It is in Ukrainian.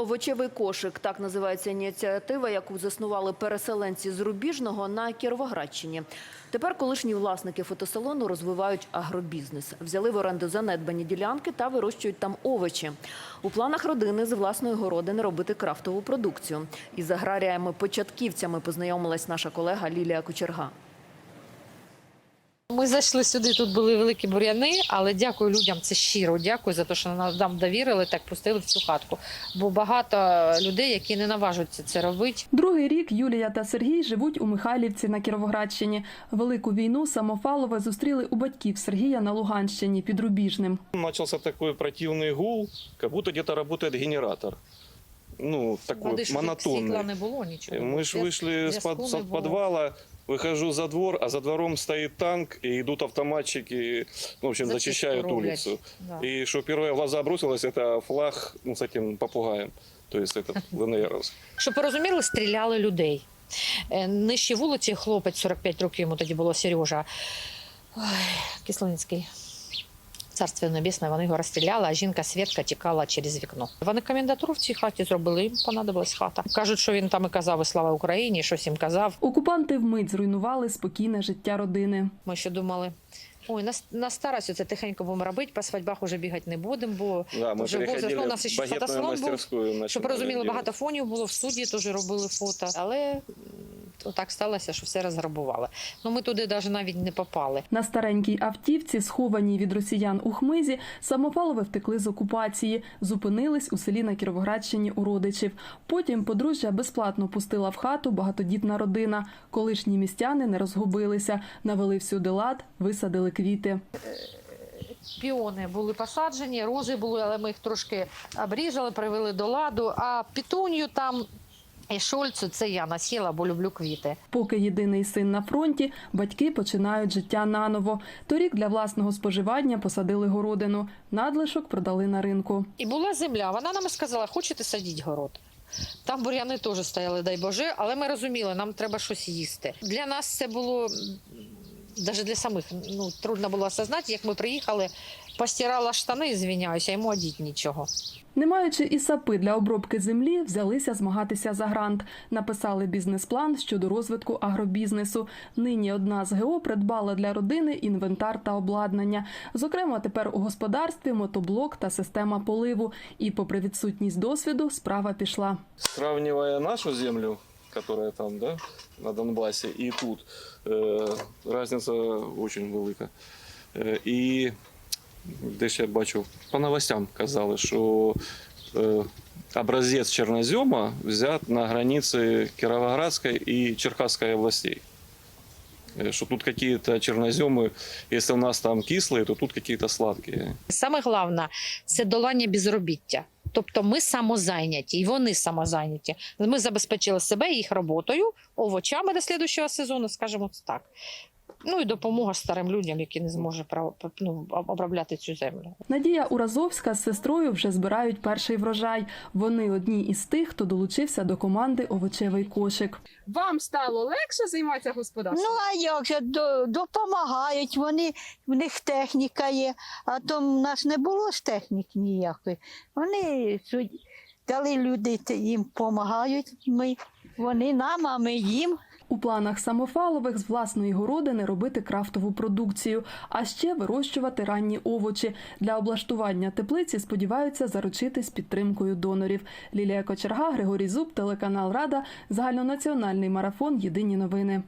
Овочевий кошик так називається ініціатива, яку заснували переселенці з Рубіжного на Кіровоградщині. Тепер колишні власники фотосалону розвивають агробізнес. Взяли в оренду занедбані ділянки та вирощують там овочі. У планах родини з власної городини робити крафтову продукцію. Із аграріями-початківцями познайомилась наша колега Лілія Кучерга. Ми зайшли сюди, тут були великі бур'яни, але дякую людям, це щиро. Дякую за те, що нам довірили, так пустили в цю хатку. Бо багато людей, які не наважуються це робити. Другий рік Юлія та Сергій живуть у Михайлівці на Кіровоградщині. Велику війну самофалове зустріли у батьків Сергія на Луганщині під Рубіжним. Начался такой противный гул, как будто где-то работает генератор Ну, такой Води ж світла монотонный. не було нічого. Мы ж вышли с, под- зв'язку с не було. подвала, выхожу за двор, а за двором стоит танк, и идут автоматчики, ну, в общем, Зачистку зачищают роблять. улицу. Да. И что первое в глаза бросилось, это флаг ну, с этим попугаем. То есть этот ВНРовский. Щоб ви розуміли, стріляли людей. Е, Нижчі вулиці хлопець 45 років йому тоді було Сережа Ой, Кислицький. Царство небесне, вони його розстріляли, а жінка Свідка тікала через вікно. Вони комендатуру в цій хаті зробили, їм понадобилась хата. Кажуть, що він там і казав і слава Україні, щось їм казав. Окупанти вмить зруйнували спокійне життя родини. Ми ще думали. Ой, на, на старость це тихенько будемо робити, по свадьбах вже бігати не будемо, бо Да, мы вже возраст. переходили Ну, у нас ще в фотосалон був. Щоб розуміли, багато фонів було в студії, теж робили фото. Але м, так сталося, що все розграбували. Ну ми туди навіть навіть не попали. На старенькій автівці, схованій від росіян у хмизі, самофалове втекли з окупації, зупинились у селі на Кіровоградщині у родичів. Потім подружжя безплатно пустила в хату багатодітна родина. Колишні містяни не розгубилися, навели всюди лад, висадили квіти. Піони були посаджені, рози були, але ми їх трошки обрізали, привели до ладу. А пітунью там і шольцю це я насіла, бо люблю квіти. Поки єдиний син на фронті, батьки починають життя наново. Торік для власного споживання посадили городину. Надлишок продали на ринку. І була земля. Вона нам сказала, хочете садіть город. Там бур'яни теж стояли, дай Боже, але ми розуміли, нам треба щось їсти. Для нас це було навіть для самих ну, трудно було осознати, як ми приїхали, постирала штани, звіняюся, йому одіть нічого. Не маючи і сапи для обробки землі, взялися змагатися за грант. Написали бізнес-план щодо розвитку агробізнесу. Нині одна з ГО придбала для родини інвентар та обладнання. Зокрема, тепер у господарстві мотоблок та система поливу. І, попри відсутність досвіду, справа пішла. Сравнивая нашу землю, которая там, да, на Донбассе, и тут, э, разница очень велика. Е, І десь я бачив, по новостям казали, що е, образець чорнозема взят на границі Кіровоградської і Черкаської областей. Е, Що тут какие-то черноземы, если у нас там кислые, то тут какие-то сладкие. Саме головне це долання безробіття. Тобто ми самозайняті, і вони самозайняті. Ми забезпечили себе їх роботою, овочами до слідчого сезону, скажімо так. Ну і допомога старим людям, які не зможуть ну, обробляти цю землю. Надія Уразовська з сестрою вже збирають перший врожай. Вони одні із тих, хто долучився до команди Овочевий кошик. Вам стало легше займатися господарством? Ну, а як же допомагають, вони, в них техніка є, а то в нас не було ж техніки ніякої. Вони дали люди, їм допомагають. Ми, вони нам, а ми їм. У планах самофалових з власної городини робити крафтову продукцію, а ще вирощувати ранні овочі. Для облаштування теплиці сподіваються заручитись підтримкою донорів. Лілія Кочерга, Григорій Зуб, телеканал Рада, загальнонаціональний марафон Єдині новини.